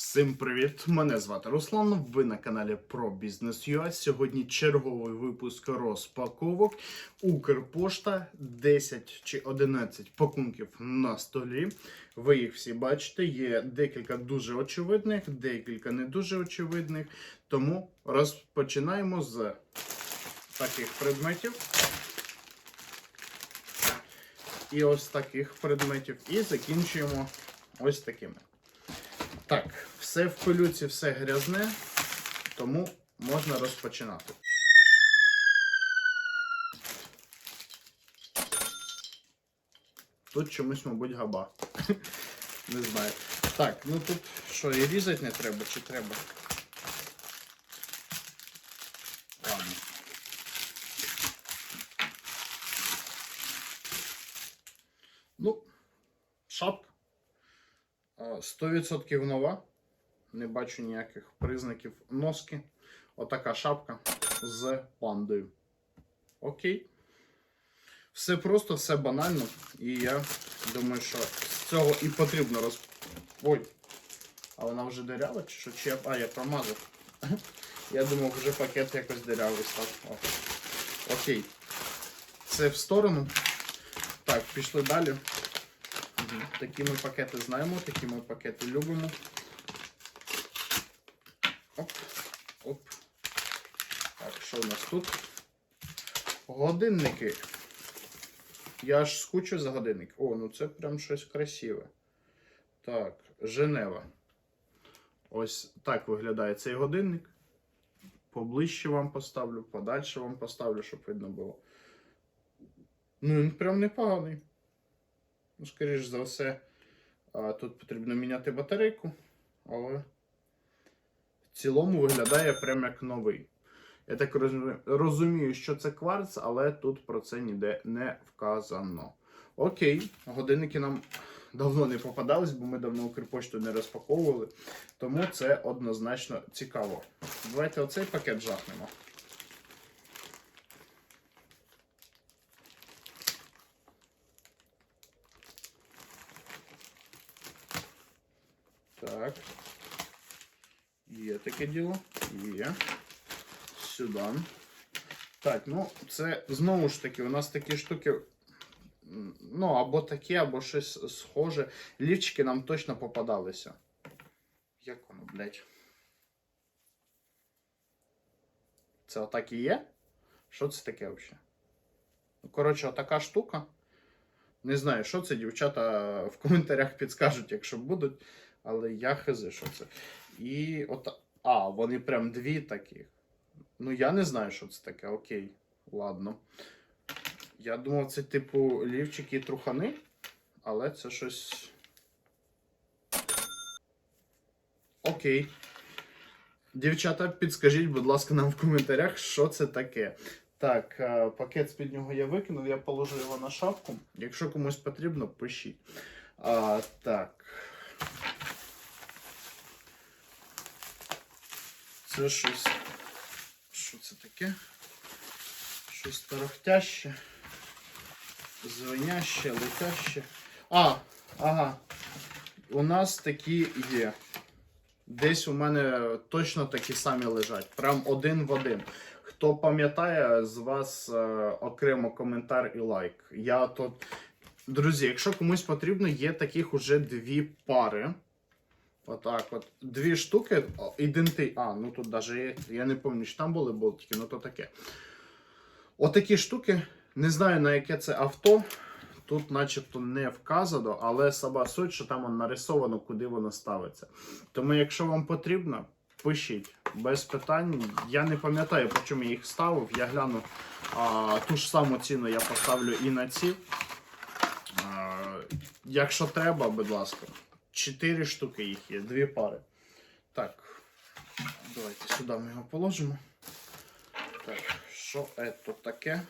Всім привіт! Мене звати Руслан. Ви на каналі про бізнес UA. Сьогодні черговий випуск розпаковок. Укрпошта 10 чи 11 пакунків на столі. Ви їх всі бачите. Є декілька дуже очевидних, декілька не дуже очевидних. Тому розпочинаємо з таких предметів. І ось таких предметів. І закінчуємо ось такими. Так, все в пилюці, все грязне, тому можна розпочинати. Тут чомусь, мабуть, габа. Не знаю. Так, ну тут що, і різати не треба, чи треба? Ладно. Ну, шапка. А, 100% нова. Не бачу ніяких признаків носки. Отака шапка з пандою. Окей. Все просто, все банально. І я думаю, що з цього і потрібно роз... Ой. А вона вже дирява чи що? Чи я... А, я промазав. Я думав, вже пакет якось дирявий став. О. Окей. Це в сторону. Так, пішли далі. Такі ми пакети знаємо, такі ми пакети любимо. Оп, оп. Так, що у нас тут? Годинники. Я аж скучу за годинник. О, ну це прям щось красиве. Так, Женева. Ось так виглядає цей годинник. Поближче вам поставлю, подальше вам поставлю, щоб видно було. Ну, він прям непоганий. Ну, скоріш за все, тут потрібно міняти батарейку, але в цілому виглядає прям як новий. Я так розумію- що це кварц, але тут про це ніде не вказано. Окей, годинники нам давно не попадались, бо ми давно Укрпошту не розпаковували. Тому це однозначно цікаво. Давайте оцей пакет жахнемо. Так. Є таке діло. Є. Сюди. Так, ну це знову ж таки, у нас такі штуки. Ну, або такі, або щось схоже. Лівчики нам точно попадалися. Як воно, блядь? Це отак і є? Що це таке взагалі? Ну, коротше, отака штука. Не знаю, що це, дівчата в коментарях підскажуть, якщо будуть. Але я хз, що це. І от. А, вони прям дві таких. Ну, я не знаю, що це таке. Окей. Ладно. Я думав, це типу лівчики і трухани, але це щось. Окей. Дівчата, підскажіть, будь ласка, нам в коментарях, що це таке. Так, е, пакет з-під нього я викинув, я положу його на шапку. Якщо комусь потрібно, пишіть. А, так. Це щось. Що це таке? Щось тарахтяще, звеняще, летяще. А, ага. У нас такі є. Десь у мене точно такі самі лежать. Прям один в один. Хто пам'ятає, з вас е, окремо коментар і лайк. Я тут. Друзі, якщо комусь потрібно, є таких уже дві пари. Отак от. Дві штуки іденти. А, ну тут навіть. Я не пам'ятаю, чи там були болтики, ну то таке. Отакі штуки. Не знаю на яке це авто. Тут начебто не вказано, але сама суть, що там нарисовано, куди воно ставиться. Тому, якщо вам потрібно, пишіть без питань. Я не пам'ятаю, по чому я їх ставив. Я гляну а, ту ж саму ціну я поставлю і на ці. А, якщо треба, будь ласка. Чотири штуки їх є, дві пари. Так, давайте сюди ми його положимо. Так, що це таке?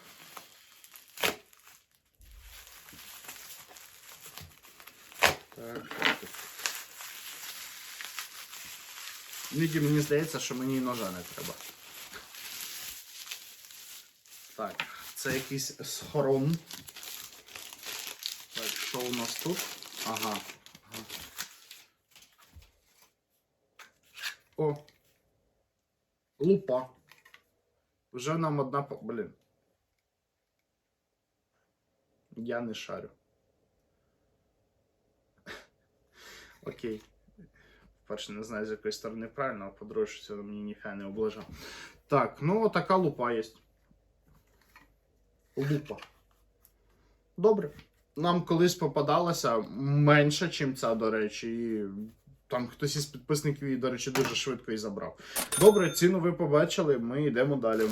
Так. Іноді мені здається, що мені і ножа не треба. Так, це якийсь схорон. Так, що у нас тут? Ага. О. Лупа. Вже нам одна. Блін. Я не шарю. Окей. Перше, не знаю, з якої сторони правильно, а по-друге, що це мені ніхай не оближав. Так, ну така лупа є. Лупа. Добре. Нам колись попадалася менша, чим ця, до речі, і там хтось із підписників її, до речі, дуже швидко і забрав. Добре, ціну ви побачили, ми йдемо далі.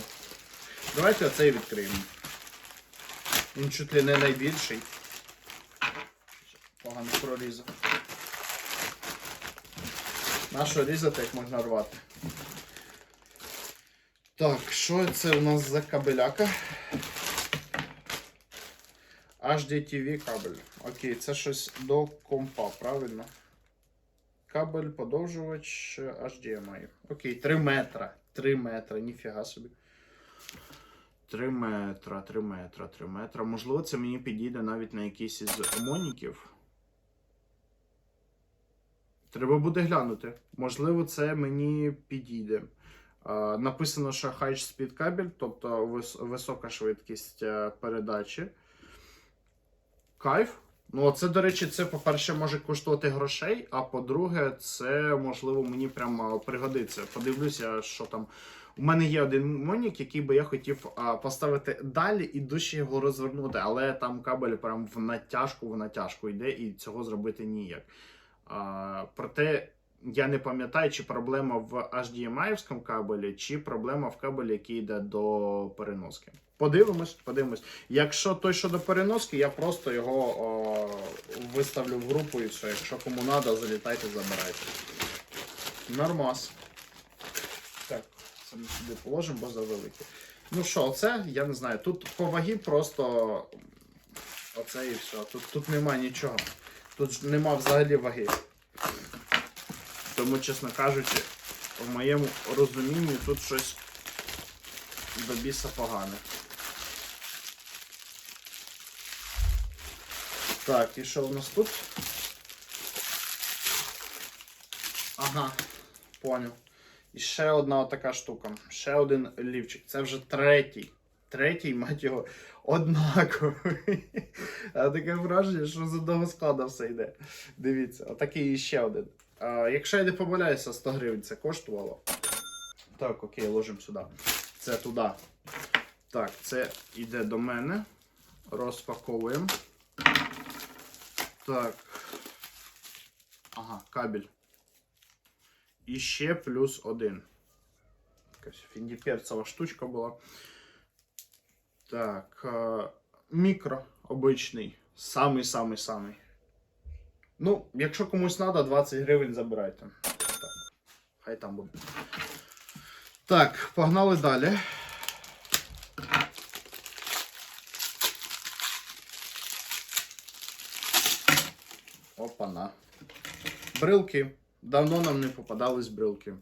Давайте оцей відкриємо. Він чуть ли не найбільший. Погано прорізав. Нащо різати, як можна рвати? Так, що це у нас за кабеляка? HDTV кабель. Окей, це щось до компа, правильно? Кабель, подовжувач HDMI. Окей, 3 метра. 3 метра, ніфіга собі. 3 метра, 3 метра, 3 метра. Можливо, це мені підійде навіть на якийсь із моніків. Треба буде глянути. Можливо, це мені підійде. Написано, що High Speed кабель, тобто вис- висока швидкість е, передачі. Кайф. Ну, це, до речі, це, по-перше, може коштувати грошей, а по-друге, це можливо мені прямо пригодиться. Подивлюся, що там. У мене є один монік, який би я хотів а, поставити далі і дужче його розвернути, але там кабель прям в натяжку, в натяжку йде, і цього зробити ніяк. А, проте я не пам'ятаю, чи проблема в HDMI кабелі, чи проблема в кабелі, який йде до переноски. Подивимось, подивимось. Якщо той, що до переноски, я просто його о, виставлю в групу і все. Якщо кому треба, залітайте, забирайте. Нормас. Так, це ми сюди положимо, бо завелике. Ну що, оце, я не знаю. Тут по вагі просто оце і все. Тут, тут нема нічого. Тут нема взагалі ваги. Тому, чесно кажучи, в моєму розумінні тут щось до біса погане. Так, і що в нас тут? Ага, поняв. І ще одна така штука. Ще один лівчик. Це вже третій. Третій, мать його, однаковий. Таке враження, що з одного складу все йде. Дивіться, отакий ще один. А, якщо я не помиляюся, 100 гривень це коштувало. Так, окей, ложимо сюди. Це туди. Так, це йде до мене. Розпаковуємо. Так. Ага, кабель. І ще плюс один. Якась фіндіперцева штучка була. Так. Мікро обичний. Самий-самий-самий. Ну, якщо комусь треба, 20 гривень забирайте. Так. Хай там буде. Так, погнали далі. Опана. Брилки. Давно нам не попадались брилки.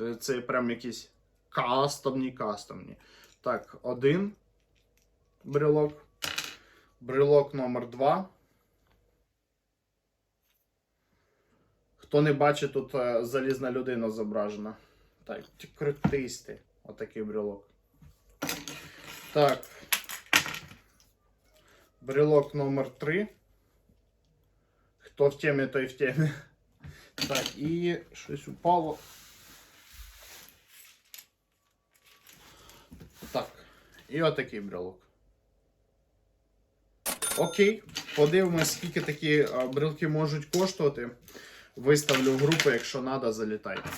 Е, Це прям якісь кастомні, кастомні. Так, один брелок. Брелок номер два. Хто не бачить, тут е, залізна людина зображена. Так, крутисти. Отакий брелок. Так. Брелок номер 3. Хто в темі, той в темі. Так, і щось упало. Так. І отакий брелок. Окей. Подивимось, скільки такі а, брелки можуть коштувати. Виставлю в групу, якщо треба, залітайте.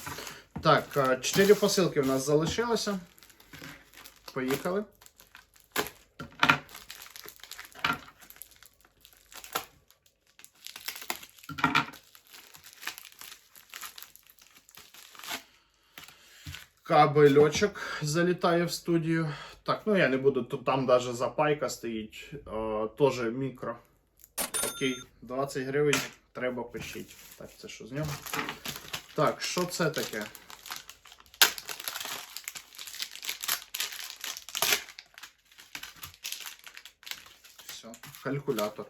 Так, а, чотири посилки в нас залишилося. Поїхали. Кабельочок залітає в студію. Так, ну я не буду, тут там навіть запайка стоїть. Е, Теж мікро. Окей, 20 гривень треба пишіть. Так, це що з нього? Так, що це таке? Все, калькулятор.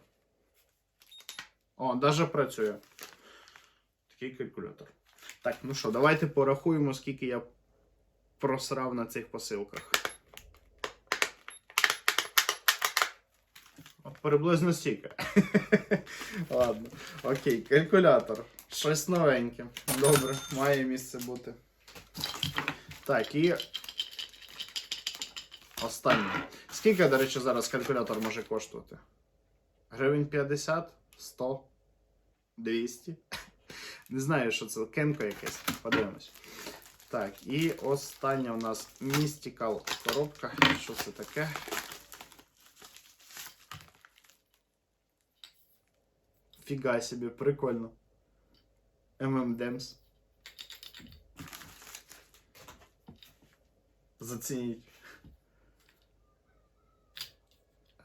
О, навіть працює. Такий калькулятор. Так, ну що, давайте порахуємо, скільки я просрав на цих посилках. От Приблизно стільки. Ладно. Окей, калькулятор. Щось новеньке. Добре, має місце бути. Так, і. Останнє. Скільки, до речі, зараз калькулятор може коштувати? Гривень 50? 100? 200? Не знаю, що це кенко якесь. Подивимось. Так, і остання у нас Mystical коробка. Що це таке? Фіга собі, прикольно. ММДемс. Зацініть.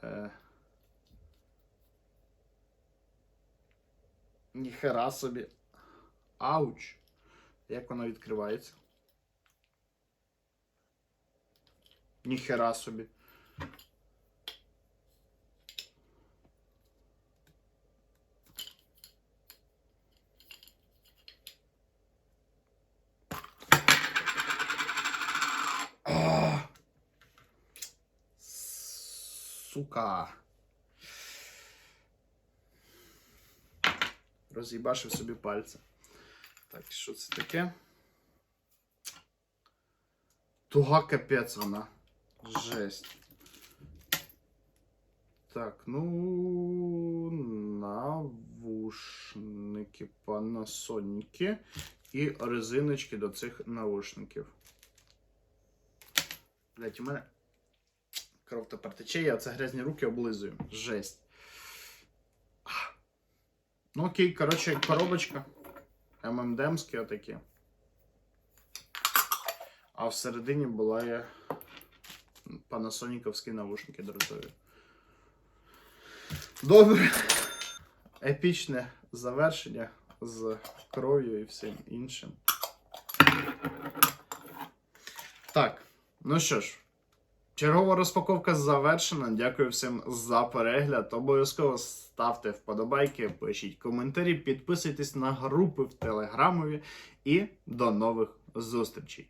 Е. Ніхера собі. Ауч. Як воно відкривається? Ніхера собі. Сука. Роз'їбашив собі пальці. Так, що це таке? Туга капець вона. Жесть. Так, ну. Навушники, панасоніки і резиночки до цих навушників. Блять, у мене кров тепер тече, я це грязні руки облизую. Жесть. Ну окей, коротше, коробочка. ММДемські отакі. А всередині була я панасоніковські навушники дротові. Добре. Епічне завершення з кров'ю і всім іншим. Так, ну що ж, чергова розпаковка завершена. Дякую всім за перегляд. Обов'язково ставте вподобайки, пишіть коментарі, підписуйтесь на групи в Телеграмові і до нових зустрічей.